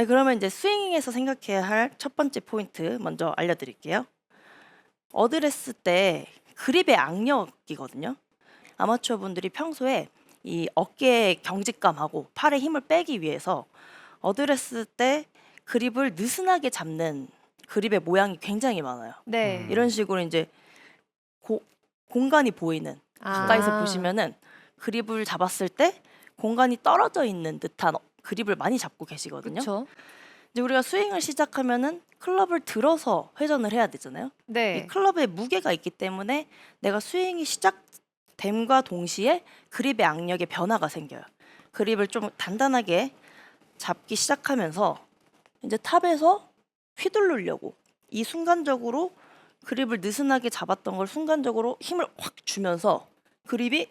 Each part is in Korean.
네, 그러면 이제 스윙에서 생각해야 할 첫 번째 포인트 먼저 알려드릴게요. 어드레스 때 그립의 악력이거든요. 아마추어 분들이 평소에 이 어깨의 경직감하고 팔에 힘을 빼기 위해서 어드레스 때 그립을 느슨하게 잡는 그립의 모양이 굉장히 많아요. 네. 음. 이런 식으로 이제 고- 공간이 보이는 가까이서 아. 보시면은 그립을 잡았을 때 공간이 떨어져 있는 듯한 어- 그립을 많이 잡고 계시거든요. 그렇죠. 이제 우리가 스윙을 시작하면은 클럽을 들어서 회전을 해야 되잖아요. 네. 이 클럽에 무게가 있기 때문에 내가 스윙이 시작됨과 동시에 그립의 악력의 변화가 생겨요. 그립을 좀 단단하게 잡기 시작하면서 이제 탑에서 휘두르려고 이 순간적으로 그립을 느슨하게 잡았던 걸 순간적으로 힘을 확 주면서 그립이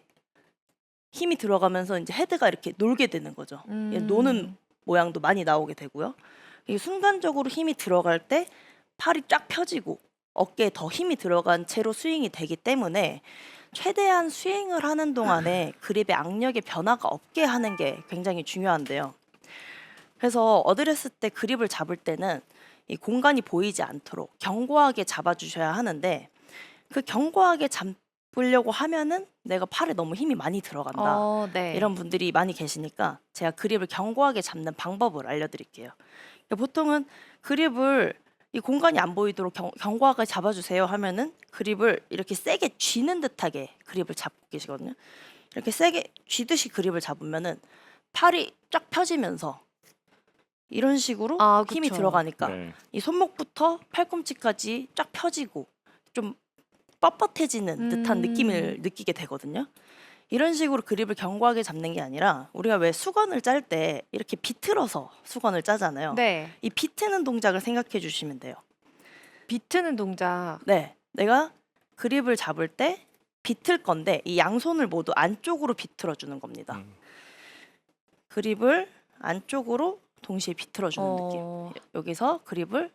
힘이 들어가면서 이제 헤드가 이렇게 놀게 되는 거죠. 음. 예, 노는 모양도 많이 나오게 되고요. 이 순간적으로 힘이 들어갈 때 팔이 쫙 펴지고 어깨에 더 힘이 들어간 채로 스윙이 되기 때문에 최대한 스윙을 하는 동안에 그립의 악력의 변화가 없게 하는 게 굉장히 중요한데요. 그래서 어드레스 때 그립을 잡을 때는 이 공간이 보이지 않도록 견고하게 잡아주셔야 하는데 그 견고하게 잡 으려고 하면은 내가 팔에 너무 힘이 많이 들어간다. 어, 네. 이런 분들이 많이 계시니까 제가 그립을 견고하게 잡는 방법을 알려드릴게요. 그러니까 보통은 그립을 이 공간이 안 보이도록 경, 견고하게 잡아주세요 하면은 그립을 이렇게 세게 쥐는 듯하게 그립을 잡고 계시거든요. 이렇게 세게 쥐듯이 그립을 잡으면은 팔이 쫙 펴지면서 이런 식으로 아, 힘이 그쵸. 들어가니까 네. 이 손목부터 팔꿈치까지 쫙 펴지고 좀 뻣뻣해지는 듯한 음. 느낌을 느끼게 되거든요. 이런 식으로 그립을 견고하게 잡는 게 아니라 우리가 왜 수건을 짤 때 이렇게 비틀어서 수건을 짜잖아요. 네. 이 비트는 동작을 생각해 주시면 돼요. 비트는 동작. 네. 내가 그립을 잡을 때 비틀 건데 이 양손을 모두 안쪽으로 비틀어 주는 겁니다. 음. 그립을 안쪽으로 동시에 비틀어 주는 느낌. 어, 여기서 그립을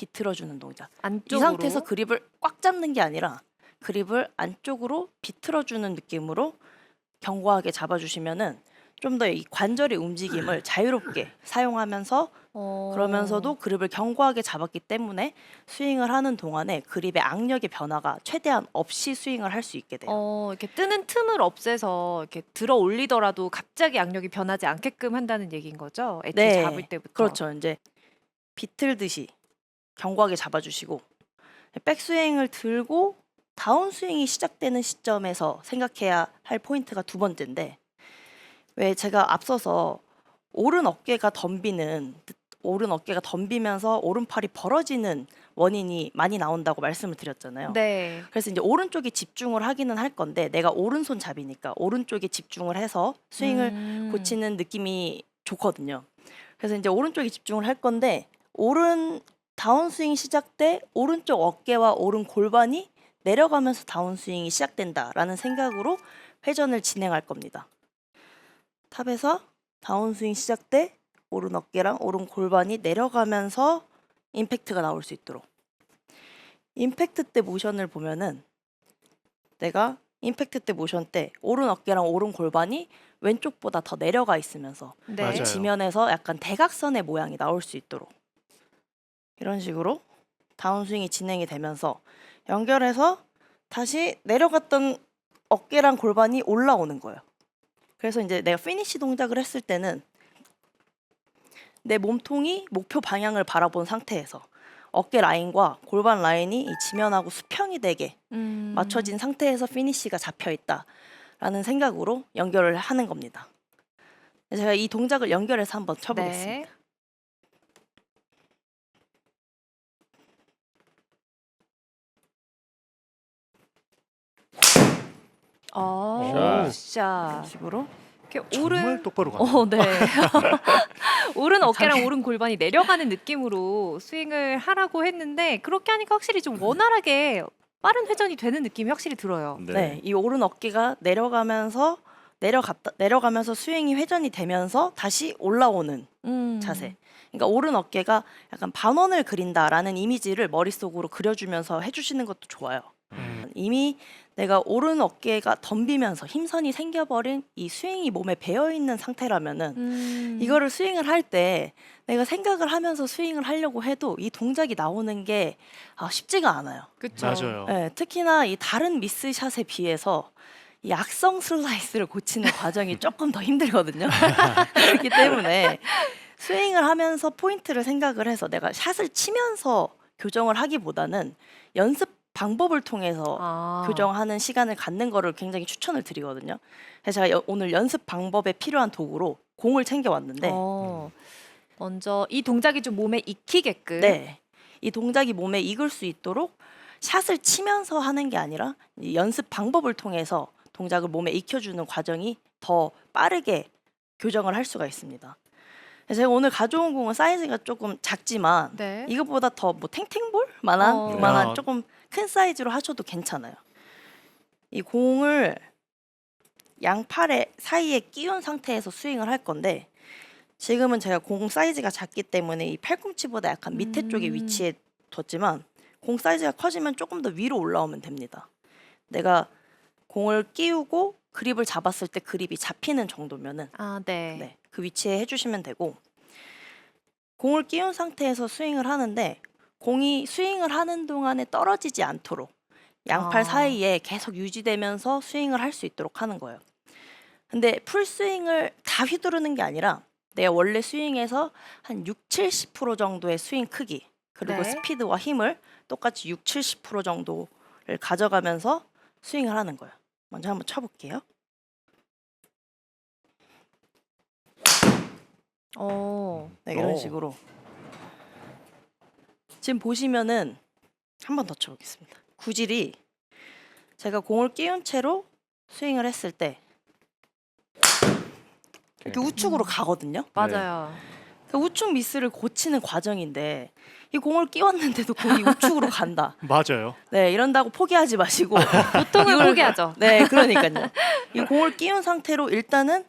비틀어 주는 동작. 안쪽으로. 이 상태에서 그립을 꽉 잡는 게 아니라 그립을 안쪽으로 비틀어 주는 느낌으로 견고하게 잡아 주시면은 좀 더 이 관절의 움직임을 자유롭게 사용하면서 어. 그러면서도 그립을 견고하게 잡았기 때문에 스윙을 하는 동안에 그립의 악력의 변화가 최대한 없이 스윙을 할 수 있게 돼요. 어, 이렇게 뜨는 틈을 없애서 이렇게 들어 올리더라도 갑자기 악력이 변하지 않게끔 한다는 얘기인 거죠. 애초에 네, 잡을 때부터. 그렇죠. 이제 비틀듯이 견고하게 잡아주시고 백스윙을 들고 다운스윙이 시작되는 시점에서 생각해야 할 포인트가 두 번째인데 왜 제가 앞서서 오른 어깨가 덤비는 오른 어깨가 덤비면서 오른팔이 벌어지는 원인이 많이 나온다고 말씀을 드렸잖아요. 네. 그래서 이제 오른쪽에 집중을 하기는 할 건데 내가 오른손 잡이니까 오른쪽에 집중을 해서 스윙을 음. 고치는 느낌이 좋거든요. 그래서 이제 오른쪽에 집중을 할 건데 오른 다운스윙 시작 때 오른쪽 어깨와 오른 골반이 내려가면서 다운스윙이 시작된다라는 생각으로 회전을 진행할 겁니다. 탑에서 다운스윙 시작 때 오른 어깨랑 오른 골반이 내려가면서 임팩트가 나올 수 있도록 임팩트 때 모션을 보면은 내가 임팩트 때 모션 때 오른 어깨랑 오른 골반이 왼쪽보다 더 내려가 있으면서 네. 맞아요. 지면에서 약간 대각선의 모양이 나올 수 있도록 이런 식으로 다운스윙이 진행이 되면서 연결해서 다시 내려갔던 어깨랑 골반이 올라오는 거예요. 그래서 이제 내가 피니시 동작을 했을 때는 내 몸통이 목표 방향을 바라본 상태에서 어깨 라인과 골반 라인이 이 지면하고 수평이 되게 음. 맞춰진 상태에서 피니시가 잡혀 있다라는 생각으로 연결을 하는 겁니다. 제가 이 동작을 연결해서 한번 쳐보겠습니다. 네. 어, 샷. 샷. 이런 식으로 이렇게 정말 오른 똑바로 가네. 어, 네. 오른 어깨랑 오른 골반이 내려가는 느낌으로 스윙을 하라고 했는데 그렇게 하니까 확실히 좀 원활하게 빠른 회전이 되는 느낌이 확실히 들어요. 네. 이 오른 어깨가 내려가면서 내려갔다 내려가면서 스윙이 회전이 되면서 다시 올라오는 음. 자세. 그러니까 오른 어깨가 약간 반원을 그린다라는 이미지를 머릿속으로 그려주면서 해주시는 것도 좋아요. 음. 이미 내가 오른 어깨가 덤비면서 힘선이 생겨버린 이 스윙이 몸에 배어 있는 상태라면은 음. 이거를 스윙을 할 때 내가 생각을 하면서 스윙을 하려고 해도 이 동작이 나오는 게 아, 쉽지가 않아요. 그쵸. 맞아요. 예, 특히나 이 다른 미스샷에 비해서 이 악성 슬라이스를 고치는 과정이 조금 더 힘들거든요. 그렇기 때문에 스윙을 하면서 포인트를 생각을 해서 내가 샷을 치면서 교정을 하기보다는 연습 방법을 통해서 아. 교정하는 시간을 갖는 거를 굉장히 추천을 드리거든요. 그래서 제가 여- 오늘 연습 방법에 필요한 도구로 공을 챙겨 왔는데 어. 먼저 이 동작이 좀 몸에 익히게끔. 네. 이 동작이 몸에 익을 수 있도록 샷을 치면서 하는 게 아니라 이 연습 방법을 통해서 동작을 몸에 익혀주는 과정이 더 빠르게 교정을 할 수가 있습니다. 그래서 제가 오늘 가져온 공은 사이즈가 조금 작지만 네. 이것보다 더 뭐 탱탱볼만한 어. 그만한 야. 조금 큰 사이즈로 하셔도 괜찮아요. 이 공을 양팔에 사이에 끼운 상태에서 스윙을 할 건데 지금은 제가 공 사이즈가 작기 때문에 이 팔꿈치보다 약간 밑에 쪽에 음. 위치해 뒀지만 공 사이즈가 커지면 조금 더 위로 올라오면 됩니다. 내가 공을 끼우고 그립을 잡았을 때 그립이 잡히는 정도면은 아, 네. 네, 그 위치에 해주시면 되고 공을 끼운 상태에서 스윙을 하는데 공이 스윙을 하는 동안에 떨어지지 않도록 양팔 아. 사이에 계속 유지되면서 스윙을 할 수 있도록 하는 거예요. 근데 풀 스윙을 다 휘두르는 게 아니라 내가 원래 스윙에서 한 6, 70% 정도의 스윙 크기 그리고 네. 스피드와 힘을 똑같이 6, 70% 정도를 가져가면서 스윙을 하는 거예요. 먼저 한번 쳐볼게요. 어. 네, 이런 오. 식으로. 지금 보시면은 한 번 더 쳐보겠습니다. 구질이 제가 공을 끼운 채로 스윙을 했을 때 이렇게 네. 우측으로 가거든요. 맞아요. 그 우측 미스를 고치는 과정인데 이 공을 끼웠는데도 공이 우측으로 간다. 맞아요. 네, 이런다고 포기하지 마시고 보통은 이걸- 포기하죠. 네, 그러니까요. 이 공을 끼운 상태로 일단은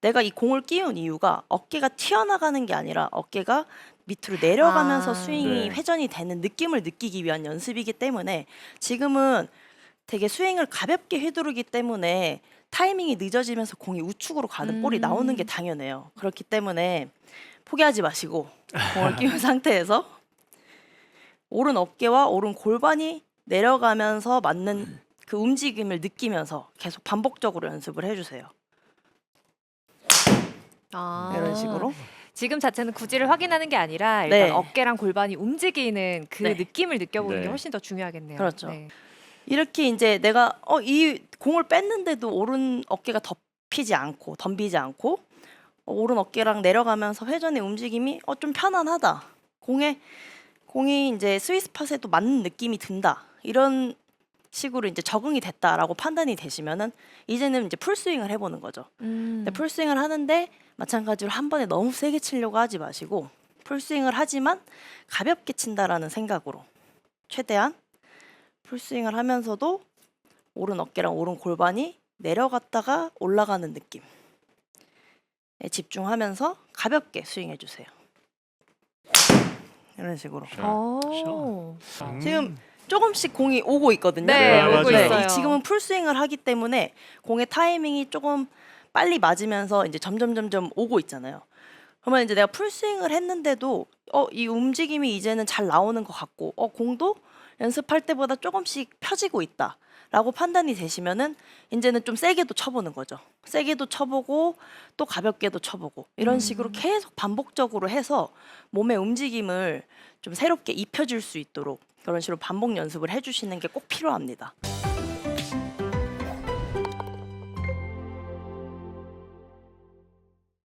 내가 이 공을 끼운 이유가 어깨가 튀어나가는 게 아니라 어깨가 밑으로 내려가면서 아. 스윙이 네. 회전이 되는 느낌을 느끼기 위한 연습이기 때문에 지금은 되게 스윙을 가볍게 휘두르기 때문에 타이밍이 늦어지면서 공이 우측으로 가는 볼이 음. 나오는 게 당연해요. 그렇기 때문에 포기하지 마시고 공을 끼운 상태에서 오른 어깨와 오른 골반이 내려가면서 맞는 그 움직임을 느끼면서 계속 반복적으로 연습을 해주세요. 아. 이런 식으로. 지금 자체는 구질을 확인하는 게 아니라 일단 네. 어깨랑 골반이 움직이는 그 네. 느낌을 느껴보는 게 네. 훨씬 더 중요하겠네요. 그렇죠. 네. 이렇게 이제 내가 어, 이 공을 뺐는데도 오른 어깨가 덮이지 않고 덤비지 않고 어, 오른 어깨랑 내려가면서 회전의 움직임이 어, 좀 편안하다. 공에 공이 이제 스위스팟에도 맞는 느낌이 든다. 이런 식으로 이제 적응이 됐다라고 판단이 되시면은 이제는 이제 풀스윙을 해보는 거죠. 음. 네, 풀스윙을 하는데 마찬가지로 한 번에 너무 세게 치려고 하지 마시고 풀스윙을 하지만 가볍게 친다라는 생각으로 최대한 풀스윙을 하면서도 오른 어깨랑 오른 골반이 내려갔다가 올라가는 느낌 에 집중하면서 가볍게 스윙해 주세요. 이런 식으로 오. 음. 지금 조금씩 공이 오고 있거든요. 네, 네, 오고 맞아요. 있어요. 지금은 풀스윙을 하기 때문에 공의 타이밍이 조금 빨리 맞으면서 이제 점점 점점 오고 있잖아요. 그러면 이제 내가 풀스윙을 했는데도 어 이 움직임이 이제는 잘 나오는 것 같고 어 공도 연습할 때보다 조금씩 펴지고 있다라고 판단이 되시면은 이제는 좀 세게도 쳐보는 거죠. 세게도 쳐보고 또 가볍게도 쳐보고 이런 식으로 음. 계속 반복적으로 해서 몸의 움직임을 좀 새롭게 입혀줄 수 있도록 그런 식으로 반복 연습을 해주시는 게 꼭 필요합니다.